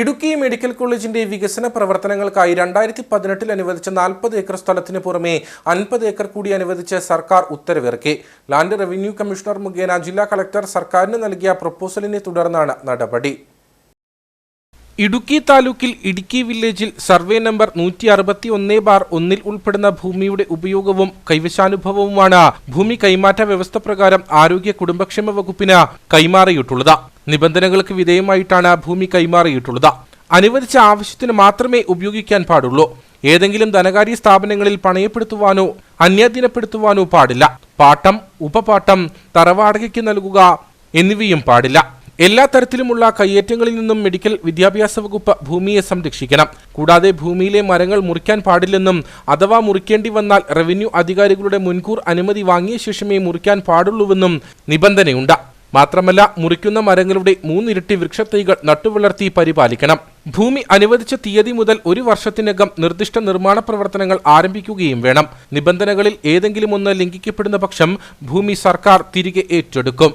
Idukki medical കോളേജിന്റെ വികസന പ്രവർത്തനങ്ങൾക്കായി രണ്ടായിരത്തി പതിനെട്ടിൽ അനുവദിച്ച നാൽപ്പത് ഏക്കർ സ്ഥലത്തിന് പുറമെ അൻപത് ഏക്കർ കൂടി അനുവദിച്ച സർക്കാർ ഉത്തരവിറക്കി. ലാൻഡ് റവന്യൂ കമ്മീഷണർ മുഖേന ജില്ലാ കളക്ടർ സർക്കാരിന് നൽകിയ പ്രപ്പോസലിനെ തുടർന്നാണ് നടപടി. ഇടുക്കി താലൂക്കിൽ ഇടുക്കി വില്ലേജിൽ സർവേ നമ്പർ നൂറ്റി അറുപത്തി ഒന്ന് ബാർ ഒന്നിൽ ഉൾപ്പെടുന്ന ഭൂമിയുടെ ഉപയോഗവും കൈവശാനുഭവവുമാണ് ഭൂമി കൈമാറ്റ വ്യവസ്ഥ പ്രകാരം ആരോഗ്യ കുടുംബക്ഷേമ വകുപ്പിന് കൈമാറിയിട്ടുള്ളത്. നിബന്ധനകൾക്ക് വിധേയമായിട്ടാണ് ഭൂമി കൈമാറിയിട്ടുള്ളത്. അനുവദിച്ച ആവശ്യത്തിന് മാത്രമേ ഉപയോഗിക്കാൻ പാടുള്ളൂ. ഏതെങ്കിലും ധനകാര്യ സ്ഥാപനങ്ങളിൽ പണയപ്പെടുത്തുവാനോ അന്യാധീനപ്പെടുത്തുവാനോ പാടില്ല. പാട്ടം ഉപപാട്ടം തറവാടകയ്ക്ക് നൽകുക എന്നിവയും പാടില്ല. എല്ലാ തരത്തിലുമുള്ള കയ്യേറ്റങ്ങളിൽ നിന്നും മെഡിക്കൽ വിദ്യാഭ്യാസ വകുപ്പ് ഭൂമിയെ സംരക്ഷിക്കണം. കൂടാതെ ഭൂമിയിലെ മരങ്ങൾ മുറിക്കാൻ പാടില്ലെന്നും അഥവാ മുറിക്കേണ്ടി വന്നാൽ റവന്യൂ അധികാരികളുടെ മുൻകൂർ അനുമതി വാങ്ങിയ ശേഷമേ മുറിക്കാൻ പാടുള്ളൂവെന്നും നിബന്ധനയുണ്ട്. മാത്രമല്ല മുറിക്കുന്ന മരങ്ങളുടെ മൂന്നിരട്ടി വൃക്ഷത്തൈകൾ നട്ടുവളർത്തി പരിപാലിക്കണം. ഭൂമി അനുവദിച്ച തീയതി മുതൽ ഒരു വർഷത്തിനകം നിർദ്ദിഷ്ട നിർമ്മാണ പ്രവർത്തനങ്ങൾ ആരംഭിക്കുകയും വേണം. നിബന്ധനകളിൽ ഏതെങ്കിലും ഒന്ന് ലംഘിക്കപ്പെടുന്ന പക്ഷം ഭൂമി സർക്കാർ തിരികെ ഏറ്റെടുക്കും.